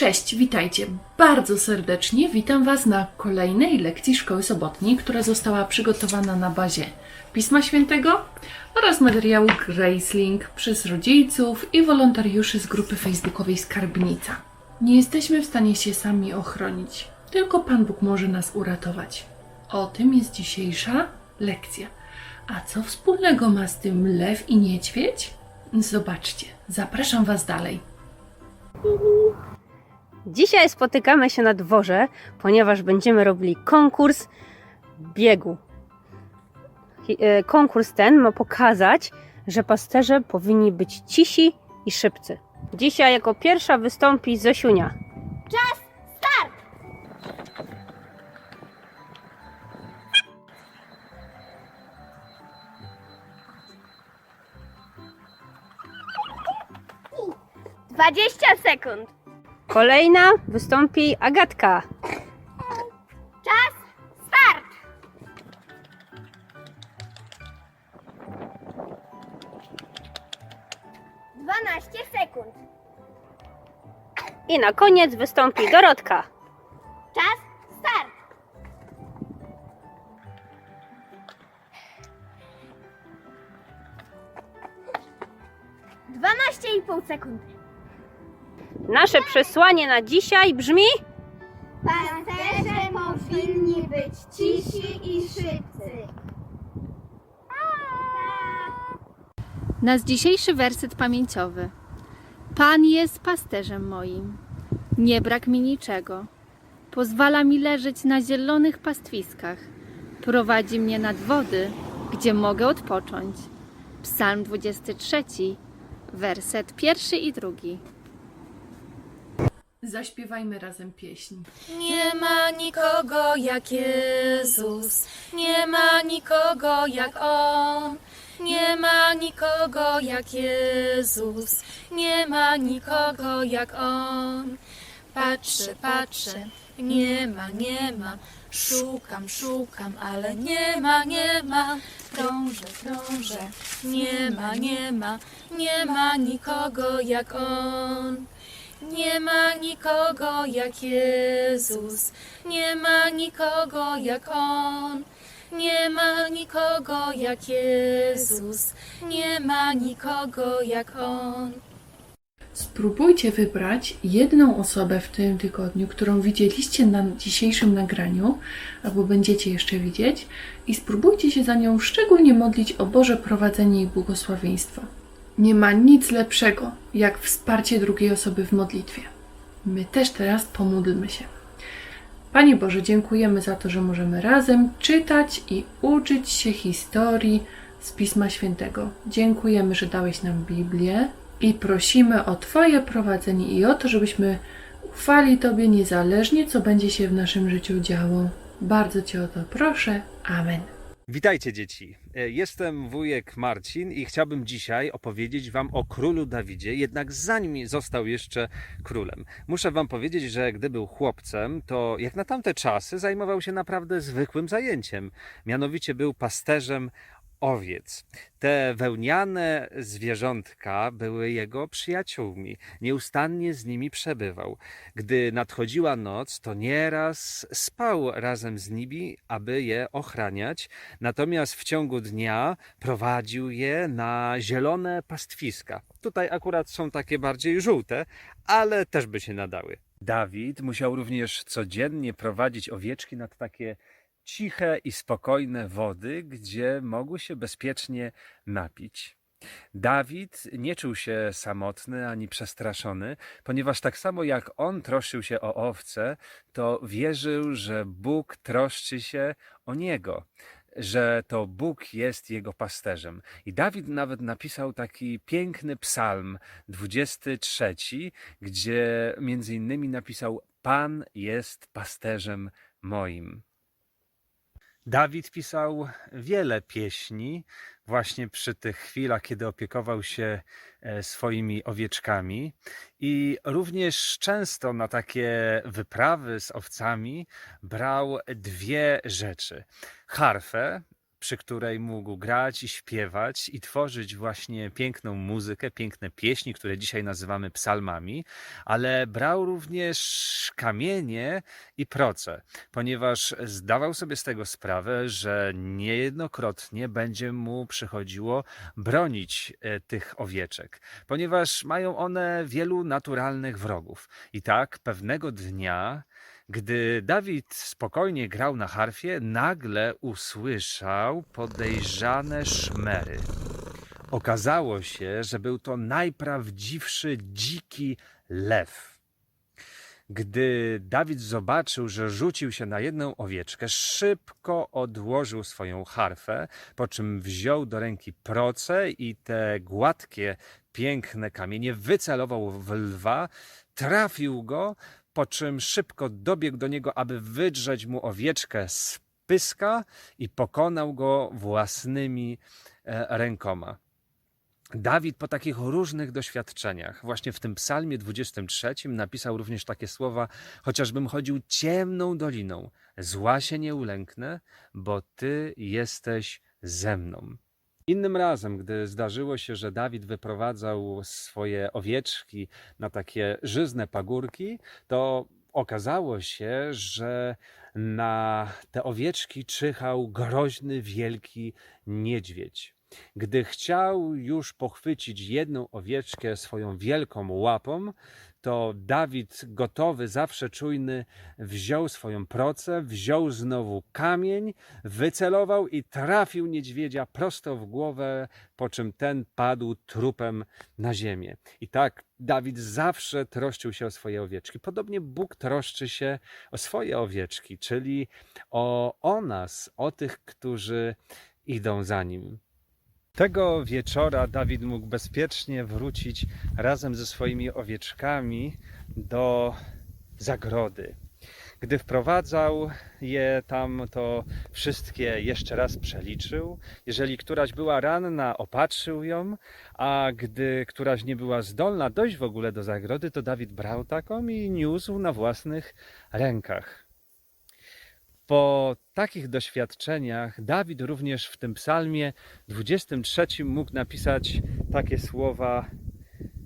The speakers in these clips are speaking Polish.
Cześć, witajcie bardzo serdecznie. Witam Was na kolejnej lekcji Szkoły Sobotniej, która została przygotowana na bazie Pisma Świętego oraz materiału Gracelink przez rodziców i wolontariuszy z grupy facebookowej Skarbnica. Nie jesteśmy w stanie się sami ochronić, tylko Pan Bóg może nas uratować. O tym jest dzisiejsza lekcja. A co wspólnego ma z tym lew i niedźwiedź? Zobaczcie, zapraszam Was dalej. Dzisiaj spotykamy się na dworze, ponieważ będziemy robili konkurs biegu. E, Konkurs ten ma pokazać, że pasterze powinni być cisi i szybcy. Dzisiaj jako pierwsza wystąpi Zosiunia. Dwadzieścia sekund. Kolejna wystąpi Agatka. Czas, start! Dwanaście sekund. I na koniec wystąpi Dorotka. Czas, start! Dwanaście i pół sekundy. Nasze przesłanie na dzisiaj brzmi: Pasterze powinni być cisi i szybcy. Nasz dzisiejszy werset pamięciowy. Pan jest pasterzem moim. Nie brak mi niczego. Pozwala mi leżeć na zielonych pastwiskach. Prowadzi mnie nad wody, gdzie mogę odpocząć. Psalm 23, werset pierwszy i drugi. Zaśpiewajmy razem pieśń. Nie ma nikogo jak Jezus, nie ma nikogo jak On. Nie ma nikogo jak Jezus, nie ma nikogo jak On. Patrzę, patrzę, nie ma, nie ma. Szukam, szukam, ale nie ma, nie ma. Krążę, krążę, nie ma, nie ma, nie ma nikogo jak On. Nie ma nikogo jak Jezus, nie ma nikogo jak On. Nie ma nikogo jak Jezus, nie ma nikogo jak On. Spróbujcie wybrać jedną osobę w tym tygodniu, którą widzieliście na dzisiejszym nagraniu, albo będziecie jeszcze widzieć, i spróbujcie się za nią szczególnie modlić o Boże prowadzenie i błogosławieństwo. Nie ma nic lepszego, jak wsparcie drugiej osoby w modlitwie. My też teraz pomódlmy się. Panie Boże, dziękujemy za to, że możemy razem czytać i uczyć się historii z Pisma Świętego. Dziękujemy, że dałeś nam Biblię i prosimy o Twoje prowadzenie i o to, żebyśmy ufali Tobie niezależnie, co będzie się w naszym życiu działo. Bardzo Cię o to proszę. Amen. Witajcie dzieci. E, Jestem wujek Marcin i chciałbym dzisiaj opowiedzieć wam o królu Dawidzie, jednak zanim został jeszcze królem. Muszę wam powiedzieć, że gdy był chłopcem, to jak na tamte czasy zajmował się naprawdę zwykłym zajęciem. Mianowicie był pasterzem owiec. Te wełniane zwierzątka były jego przyjaciółmi. Nieustannie z nimi przebywał. Gdy nadchodziła noc, to nieraz spał razem z nimi, aby je ochraniać. Natomiast w ciągu dnia prowadził je na zielone pastwiska. Tutaj akurat są takie bardziej żółte, ale też by się nadały. Dawid musiał również codziennie prowadzić owieczki nad takie ciche i spokojne wody, gdzie mogły się bezpiecznie napić. Dawid nie czuł się samotny ani przestraszony, ponieważ tak samo jak on troszczył się o owce, to wierzył, że Bóg troszczy się o niego, że to Bóg jest jego pasterzem. I Dawid nawet napisał taki piękny psalm 23, gdzie między innymi napisał: Pan jest pasterzem moim. Dawid pisał wiele pieśni właśnie przy tych chwilach, kiedy opiekował się e, swoimi owieczkami. I również często na takie wyprawy z owcami brał dwie rzeczy: harfę przy której mógł grać i śpiewać i tworzyć właśnie piękną muzykę, piękne pieśni, które dzisiaj nazywamy psalmami, ale brał również kamienie i proce, ponieważ zdawał sobie z tego sprawę, że niejednokrotnie będzie mu przychodziło bronić e, tych owieczek, ponieważ mają one wielu naturalnych wrogów. I tak pewnego dnia gdy Dawid spokojnie grał na harfie, nagle usłyszał podejrzane szmery. Okazało się, że był to najprawdziwszy dziki lew. Gdy Dawid zobaczył, że rzucił się na jedną owieczkę, szybko odłożył swoją harfę, po czym wziął do ręki proce i te gładkie, piękne kamienie wycelował w lwa, trafił go, po czym szybko dobiegł do niego, aby wydrzeć mu owieczkę z pyska i pokonał go własnymi e, rękoma. Dawid po takich różnych doświadczeniach, właśnie w tym psalmie 23 napisał również takie słowa, chociażbym chodził ciemną doliną, zła się nie ulęknę, bo Ty jesteś ze mną. Innym razem, gdy zdarzyło się, że Dawid wyprowadzał swoje owieczki na takie żyzne pagórki, to okazało się, że na te owieczki czyhał groźny, wielki niedźwiedź. Gdy chciał już pochwycić jedną owieczkę swoją wielką łapą, to Dawid, gotowy, zawsze czujny, wziął swoją procę, wziął znowu kamień, wycelował i trafił niedźwiedzia prosto w głowę, po czym ten padł trupem na ziemię. I tak Dawid zawsze troszczył się o swoje owieczki. Podobnie Bóg troszczy się o swoje owieczki, czyli o, o nas, o tych, którzy idą za nim. Tego wieczora Dawid mógł bezpiecznie wrócić razem ze swoimi owieczkami do zagrody. Gdy wprowadzał je tam, to wszystkie jeszcze raz przeliczył. Jeżeli któraś była ranna, opatrzył ją, a gdy któraś nie była zdolna dojść w ogóle do zagrody, to Dawid brał taką i niósł na własnych rękach. Po takich doświadczeniach Dawid również w tym psalmie 23 mógł napisać takie słowa: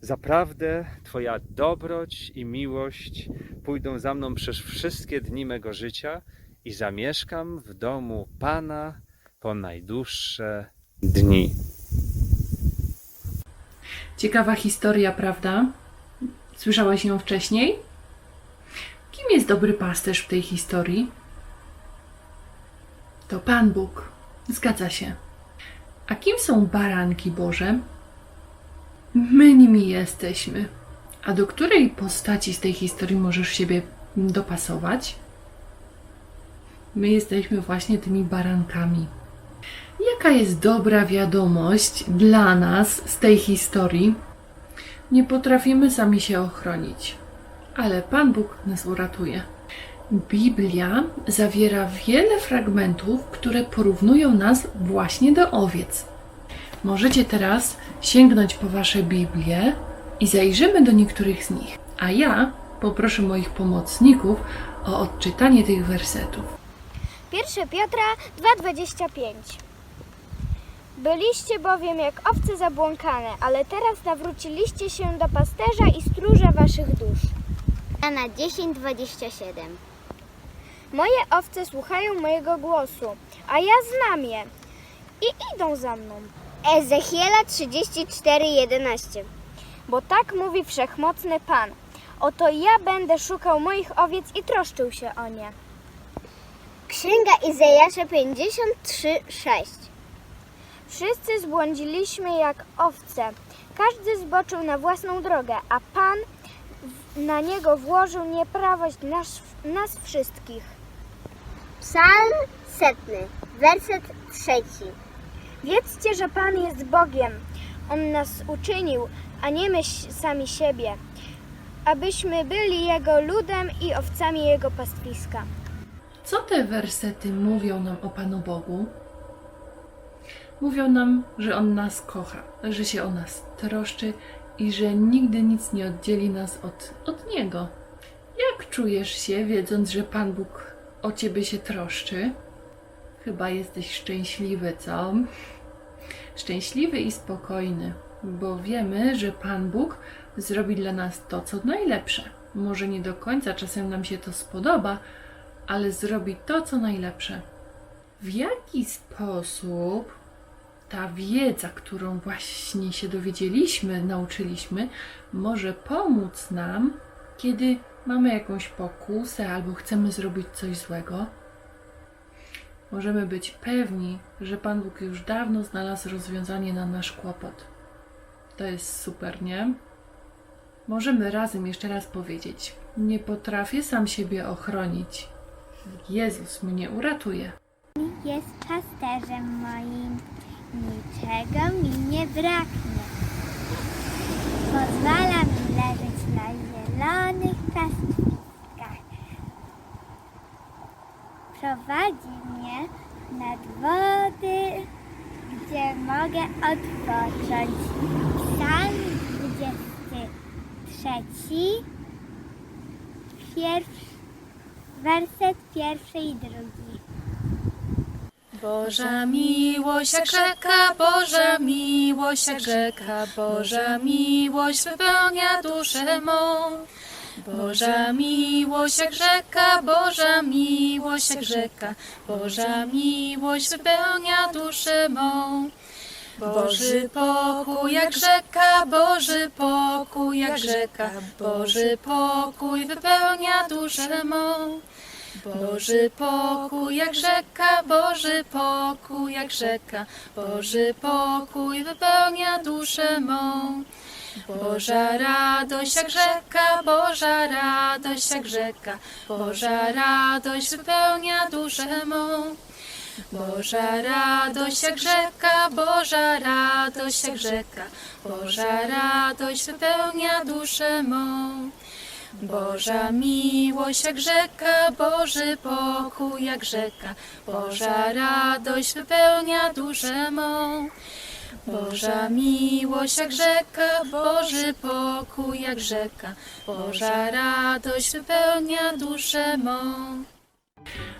Zaprawdę Twoja dobroć i miłość pójdą za mną przez wszystkie dni mego życia i zamieszkam w domu Pana po najdłuższe dni. Ciekawa historia, prawda? Słyszałeś ją wcześniej? Kim jest dobry pasterz w tej historii? To Pan Bóg. Zgadza się. A kim są baranki Boże? My nimi jesteśmy. A do której postaci z tej historii możesz siebie dopasować? My jesteśmy właśnie tymi barankami. Jaka jest dobra wiadomość dla nas z tej historii? Nie potrafimy sami się ochronić, ale Pan Bóg nas uratuje. Biblia zawiera wiele fragmentów, które porównują nas właśnie do owiec. Możecie teraz sięgnąć po Wasze Biblie i zajrzymy do niektórych z nich. A ja poproszę moich pomocników o odczytanie tych wersetów. 1 Piotra 2,25 Byliście bowiem jak owce zabłąkane, ale teraz nawróciliście się do pasterza i stróża waszych dusz. Jana 10,27 Moje owce słuchają mojego głosu, a ja znam je i idą za mną. Ezechiela 34,11 Bo tak mówi wszechmocny Pan. Oto ja będę szukał moich owiec i troszczył się o nie. Księga Izajasza 53:6 Wszyscy zbłądziliśmy jak owce. Każdy zboczył na własną drogę, a Pan na niego włożył nieprawość nas, nas wszystkich. Psalm setny, werset trzeci. Wiedzcie, że Pan jest Bogiem. On nas uczynił, a nie my sami siebie, abyśmy byli Jego ludem i owcami Jego pastwiska. Co te wersety mówią nam o Panu Bogu? Mówią nam, że On nas kocha, że się o nas troszczy i że nigdy nic nie oddzieli nas od, od Niego. Jak czujesz się, wiedząc, że Pan Bóg o Ciebie się troszczy? Chyba jesteś szczęśliwy, co? Szczęśliwy i spokojny, bo wiemy, że Pan Bóg zrobi dla nas to, co najlepsze. Może nie do końca czasem nam się to spodoba, ale zrobi to, co najlepsze. W jaki sposób ta wiedza, którą właśnie się dowiedzieliśmy, nauczyliśmy, może pomóc nam, kiedy mamy jakąś pokusę albo chcemy zrobić coś złego? Możemy być pewni, że Pan Bóg już dawno znalazł rozwiązanie na nasz kłopot. To jest super, nie? Możemy razem jeszcze raz powiedzieć: Nie potrafię sam siebie ochronić. Jezus mnie uratuje. Jest pasterzem moim, niczego mi nie braknie. Pozwala mi leżeć na zielonych pastwiskach. Prowadzi mnie nad wody, gdzie mogę odpocząć. Psalm 23, pierwszy, werset pierwszy i drugi. Boża miłość jak rzeka, Boża miłość jak rzeka, Boża miłość wypełnia duszę mą. Boża miłość jak rzeka, Boża miłość jak rzeka, Boża miłość wypełnia duszę mą. Boży pokój jak rzeka, Boży pokój jak rzeka, Boży pokój wypełnia duszę mą. Boży pokój jak rzeka, Boży pokój jak rzeka, Boży pokój wypełnia duszę mą. Boża radość jak rzeka, Boża radość jak rzeka, Boża radość wypełnia duszę mą. Boża radość jak rzeka, Boża radość jak rzeka, Boża radość wypełnia duszę mą. Boża miłość jak rzeka, Boży pokój jak rzeka, Boża radość wypełnia duszę mą. Boża miłość jak rzeka, Boży pokój jak rzeka, Boża radość wypełnia duszę mą.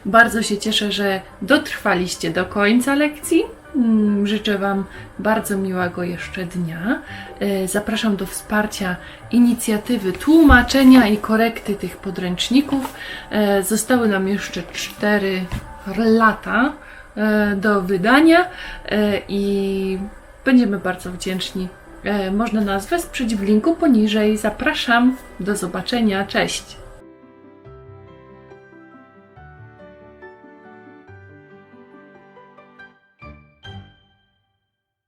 Bardzo się cieszę, że dotrwaliście do końca lekcji. Mm, Życzę Wam bardzo miłego jeszcze dnia. E, Zapraszam do wsparcia inicjatywy tłumaczenia i korekty tych podręczników. E, Zostały nam jeszcze 4 lata e, do wydania i będziemy bardzo wdzięczni. Można nas wesprzeć w linku poniżej. Zapraszam. Do zobaczenia. Cześć.